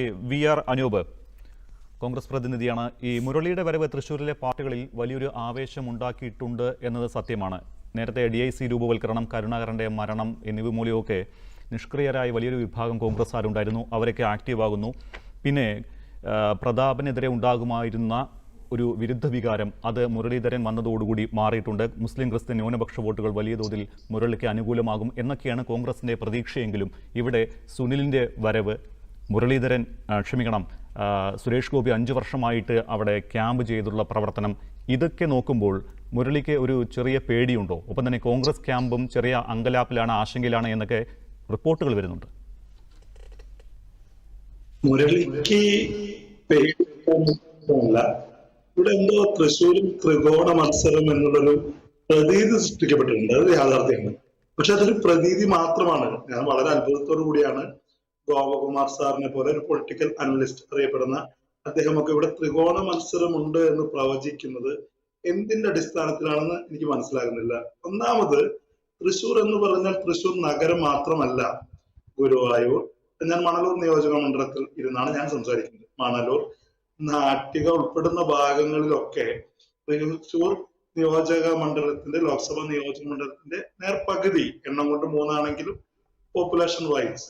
V R Anoop. Congress പ്രതിനിധിയാണ്. ഈ മുരളിയുടെ വരവ് തൃശ്ശൂരിലെ പാർട്ടികളിൽ വലിയൊരു ആവേശം ഉണ്ടാക്കിയിട്ടുണ്ട് എന്നത് സത്യമാണ്. നേരത്തെ ഡി ഐ സി രൂപവൽക്കരണം കരുണാകരന്റെ മരണം എന്നിവ മൂലമൊക്കെ നിഷ്ക്രിയരായ വലിയൊരു വിഭാഗം കോൺഗ്രസ്സുകാരുണ്ടായിരുന്നു. അവരൊക്കെ ആക്റ്റീവ് ആകുന്നു പിന്നെ പ്രതാപനെതിരെ ഉണ്ടാകുമായിരുന്ന ഒരു വിരുദ്ധ വികാരം അത് മുരളീധരൻ വന്നതോടുകൂടി മാറിയിട്ടുണ്ട്. മുസ്ലിം ക്രിസ്ത്യൻ ന്യൂനപക്ഷ വോട്ടുകൾ വലിയ തോതിൽ മുരളിക്ക് അനുകൂലമാകും എന്നൊക്കെയാണ് കോൺഗ്രസിന്റെ പ്രതീക്ഷയെങ്കിലും. ഇവിടെ സുനിലിന്റെ വരവ് മുരളീധരൻ ക്ഷമിക്കണം സുരേഷ് ഗോപി അഞ്ച് വർഷമായിട്ട് അവിടെ ക്യാമ്പ് ചെയ്തുള്ള പ്രവർത്തനം. ഇതൊക്കെ നോക്കുമ്പോൾ മുരളിക്ക് ഒരു ചെറിയ പേടിയുണ്ടോ? ഒപ്പം തന്നെ കോൺഗ്രസ് ക്യാമ്പും ചെറിയ അങ്കലാപ്പിലാണ് ആശങ്കയിലാണ് എന്നൊക്കെ റിപ്പോർട്ടുകൾ വരുന്നുണ്ട്. മുരളിക്ക് ഇവിടെ എന്തോ തൃശ്ശൂരിൽ ത്രികോണ മത്സരം എന്നുള്ളൊരു പ്രതീതി സൃഷ്ടിക്കപ്പെട്ടിട്ടുണ്ട്. അത് യാഥാർത്ഥ്യമാണ്. പക്ഷെ അതൊരു പ്രതീതി മാത്രമാണ്. ഞാൻ വളരെ അത്ഭുതത്തോടു കൂടിയാണ് ഗോപകുമാർ സാറിനെ പോലെ ഒരു പൊളിറ്റിക്കൽ അനലിസ്റ്റ് അറിയപ്പെടുന്ന അദ്ദേഹമൊക്കെ ഇവിടെ ത്രികോണ മത്സരമുണ്ട് എന്ന് പ്രവചിക്കുന്നത് എന്തിന്റെ അടിസ്ഥാനത്തിലാണെന്ന് എനിക്ക് മനസ്സിലാകുന്നില്ല. ഒന്നാമത് തൃശൂർ എന്ന് പറഞ്ഞാൽ തൃശൂർ നഗരം മാത്രമല്ല ഗുരുവായൂർ ഞാൻ മണലൂർ നിയോജക മണ്ഡലത്തിൽ ഇരുന്നാണ് ഞാൻ സംസാരിക്കുന്നത്. മണലൂർ നാട്ടിക ഉൾപ്പെടുന്ന ഭാഗങ്ങളിലൊക്കെ തൃശൂർ നിയോജക മണ്ഡലത്തിന്റെ ലോക്സഭാ നിയോജക മണ്ഡലത്തിന്റെ നേർപകുതി എണ്ണം കൊണ്ട് മൂന്നാണെങ്കിലും പോപ്പുലേഷൻ വൈസ്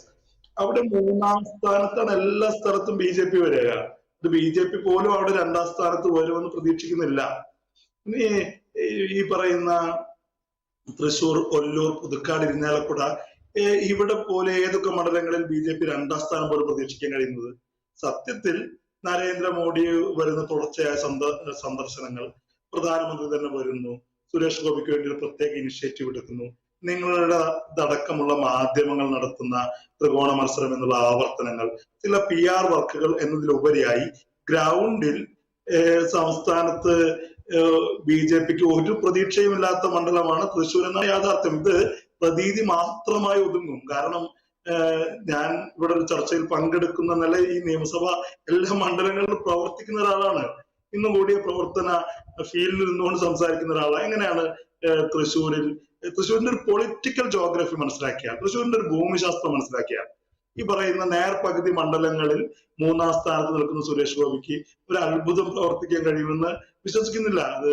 അവിടെ മൂന്നാം സ്ഥാനത്താണ് എല്ലാ സ്ഥലത്തും ബി ജെ പി വരിക. ഇത് ബി ജെ പി പോലും അവിടെ രണ്ടാം സ്ഥാനത്ത് വരുമെന്ന് പ്രതീക്ഷിക്കുന്നില്ല. ഇനി ഈ- പറയുന്ന തൃശൂർ ഒല്ലൂർ പുതുക്കാട് ഇരിഞ്ഞാലക്കുട ഇവിടെ പോലെ ഏതൊക്കെ മണ്ഡലങ്ങളിൽ ബി ജെ പി രണ്ടാം സ്ഥാനം പോലും പ്രതീക്ഷിക്കാൻ കഴിയുന്നത്? സത്യത്തിൽ നരേന്ദ്രമോദി വരുന്ന തുടർച്ചയായ സന്ദ- സന്ദർശനങ്ങൾ പ്രധാനമന്ത്രി തന്നെ വരുന്നു. സുരേഷ് ഗോപിക്ക് വേണ്ടി ഒരു പ്രത്യേക ഇനിഷ്യേറ്റീവ് എടുക്കുന്നു. നിങ്ങളുടെ അടക്കമുള്ള മാധ്യമങ്ങൾ നടത്തുന്ന ത്രികോണ മത്സരം എന്നുള്ള ആവർത്തനങ്ങൾ ചില പി ആർ വർക്കുകൾ എന്നതിലുപരിയായി ഗ്രൗണ്ടിൽ സംസ്ഥാനത്ത് ബി ജെ പിക്ക് ഒരു പ്രതീക്ഷയുമില്ലാത്ത മണ്ഡലമാണ് തൃശ്ശൂർ എന്ന യാഥാർത്ഥ്യം. ഇത് പ്രതീതി മാത്രമായി ഒതുങ്ങും. കാരണം ഞാൻ ഇവിടെ ഒരു ചർച്ചയിൽ പങ്കെടുക്കുന്ന നില ഈ നിയമസഭ എല്ലാ മണ്ഡലങ്ങളിലും പ്രവർത്തിക്കുന്ന ഒരാളാണ്. ഇന്നും കൂടിയ പ്രവർത്തന ഫീൽഡിൽ നിന്നുകൊണ്ട് സംസാരിക്കുന്ന ഒരാളാണ്. എങ്ങനെയാണ് തൃശ്ശൂരിൽ തൃശ്ശൂരിന്റെ ഒരു പൊളിറ്റിക്കൽ ജോഗ്രഫി മനസ്സിലാക്കിയാൽ തൃശ്ശൂരിന്റെ ഒരു ഭൂമിശാസ്ത്രം മനസ്സിലാക്കിയാൽ ഈ പറയുന്ന നേർപകുതി മണ്ഡലങ്ങളിൽ മൂന്നാം സ്ഥാനത്ത് നിൽക്കുന്ന സുരേഷ് ഗോപിക്ക് ഒരു അത്ഭുതം പ്രവർത്തിക്കാൻ കഴിയുമെന്ന് വിശ്വസിക്കുന്നില്ല. അത്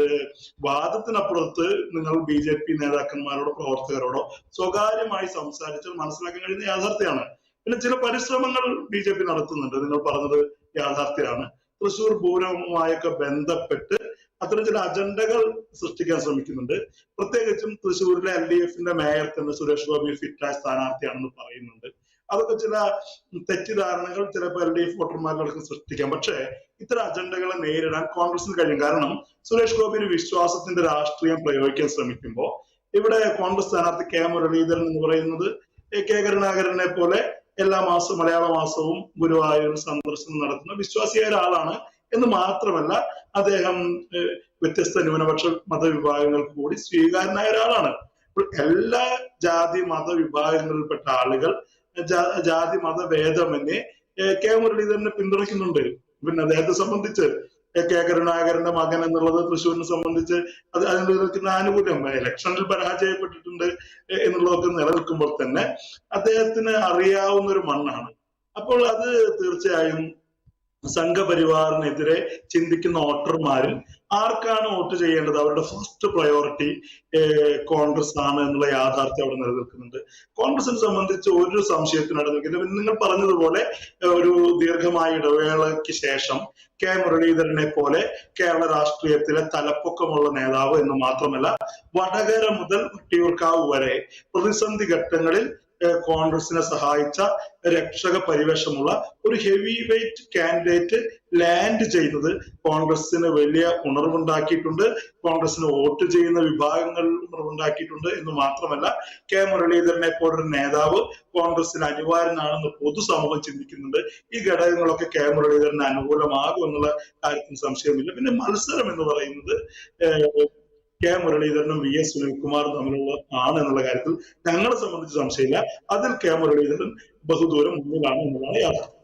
വാദത്തിനപ്പുറത്ത് നിങ്ങൾ ബി ജെ പി നേതാക്കന്മാരോടോ പ്രവർത്തകരോടോ സ്വകാര്യമായി സംസാരിച്ചാൽ മനസ്സിലാക്കാൻ കഴിയുന്ന യാഥാർത്ഥ്യമാണ്. പിന്നെ ചില പരിശ്രമങ്ങൾ ബി ജെ പി നടത്തുന്നുണ്ട്. നിങ്ങൾ പറഞ്ഞത് യാഥാർത്ഥ്യമാണ്. തൃശൂർ പൂരവുമായൊക്കെ ബന്ധപ്പെട്ട് അത്തരം ചില അജണ്ടകൾ സൃഷ്ടിക്കാൻ ശ്രമിക്കുന്നുണ്ട്. പ്രത്യേകിച്ചും തൃശ്ശൂരിലെ എൽ ഡി എഫിന്റെ മേയർ തന്നെ സുരേഷ് ഗോപി ഫിറ്റായ സ്ഥാനാർത്ഥിയാണെന്ന് പറയുന്നുണ്ട്. അതൊക്കെ ചില തെറ്റിദ്ധാരണകൾ ചിലപ്പോൾ എൽ ഡി എഫ് വോട്ടർമാരിലടക്കം സൃഷ്ടിക്കാം. പക്ഷേ ഇത്തരം അജണ്ടകളെ നേരിടാൻ കോൺഗ്രസിന് കഴിയും. കാരണം സുരേഷ് ഗോപി ഒരു വിശ്വാസത്തിന്റെ രാഷ്ട്രീയം പ്രയോഗിക്കാൻ ശ്രമിക്കുമ്പോൾ ഇവിടെ കോൺഗ്രസ് സ്ഥാനാർത്ഥി കെ മുരളീധരൻ എന്ന് പറയുന്നത് കെ കരുണാകരനെ പോലെ എല്ലാ മാസവും മലയാള മാസവും ഗുരുവായൂർ സന്ദർശനം നടത്തുന്ന വിശ്വാസിയായ ഒരാളാണ് എന്ന് മാത്രമല്ല അദ്ദേഹം വ്യത്യസ്ത ന്യൂനപക്ഷ മതവിഭാഗങ്ങൾക്ക് കൂടി സ്വീകാരനായ ഒരാളാണ്. എല്ലാ ജാതി മത വിഭാഗങ്ങളിൽപ്പെട്ട ആളുകൾ ജാതി മത ഏഹ്, കെ. മുരളീധരനെ പിന്തുണയ്ക്കുന്നുണ്ട്. പിന്നെ അദ്ദേഹത്തെ സംബന്ധിച്ച് കെ. കരുണാകരന്റെ മകൻ എന്നുള്ളത് തൃശ്ശൂരിനെ സംബന്ധിച്ച് അത് അതിന് നിൽക്കുന്ന ആനുകൂല്യം ഇലക്ഷനിൽ പരാജയപ്പെട്ടിട്ടുണ്ട് എന്നുള്ളതൊക്കെ നിലനിൽക്കുമ്പോൾ തന്നെ അദ്ദേഹത്തിന് അറിയാവുന്ന ഒരു മണ്ണാണ്. അപ്പോൾ അത് തീർച്ചയായും സംഘപരിവാറിനെതിരെ ചിന്തിക്കുന്ന വോട്ടർമാരിൽ ആർക്കാണ് വോട്ട് ചെയ്യേണ്ടത്? അവരുടെ ഫസ്റ്റ് പ്രയോറിറ്റി കോൺഗ്രസ് ആണ് എന്നുള്ള യാഥാർത്ഥ്യം അവിടെ നിലനിൽക്കുന്നുണ്ട്. കോൺഗ്രസിനെ സംബന്ധിച്ച് ഒരു സംശയത്തിന് നിൽക്കില്ല. നിങ്ങൾ പറഞ്ഞതുപോലെ ഒരു ദീർഘമായ ഇടവേളയ്ക്ക് ശേഷം കെ മുരളീധരനെ പോലെ കേരള രാഷ്ട്രീയത്തിലെ തലപ്പൊക്കമുള്ള നേതാവ് എന്ന് മാത്രമല്ല വടകര മുതൽ വട്ടിയൂർക്കാവ് വരെ പ്രതിസന്ധി ഘട്ടങ്ങളിൽ കോൺഗ്രസിനെ സഹായിച്ച രക്ഷക പരിവേഷമുള്ള ഒരു ഹെവി വെയിറ്റ് കാൻഡിഡേറ്റ് ലാൻഡ് ചെയ്യുന്നത് കോൺഗ്രസിന് വലിയ ഉണർവുണ്ടാക്കിയിട്ടുണ്ട്. കോൺഗ്രസിന് വോട്ട് ചെയ്യുന്ന വിഭാഗങ്ങൾ ഉണർവുണ്ടാക്കിയിട്ടുണ്ട് എന്ന് മാത്രമല്ല കെ മുരളീധരനെ പോലൊരു നേതാവ് കോൺഗ്രസിന് അനിവാര്യനാണെന്ന് പൊതുസമൂഹം ചിന്തിക്കുന്നുണ്ട്. ഈ ഘടകങ്ങളൊക്കെ കെ മുരളീധരന് അനുകൂലമാകും എന്നുള്ള കാര്യത്തിന് സംശയമില്ല. പിന്നെ മത്സരം എന്ന് പറയുന്നത് കെ മുരളീധരനും വി എസ് സുനിൽകുമാറും തമ്മിലുള്ള ആണ് എന്നുള്ള കാര്യത്തിൽ ഞങ്ങളെ സംബന്ധിച്ച് സംശയമില്ല. അതിൽ കെ മുരളീധരൻ ബഹുദൂരം മുന്നിലാണ് എന്നുള്ളതാണ് യാഥാർത്ഥ്യം.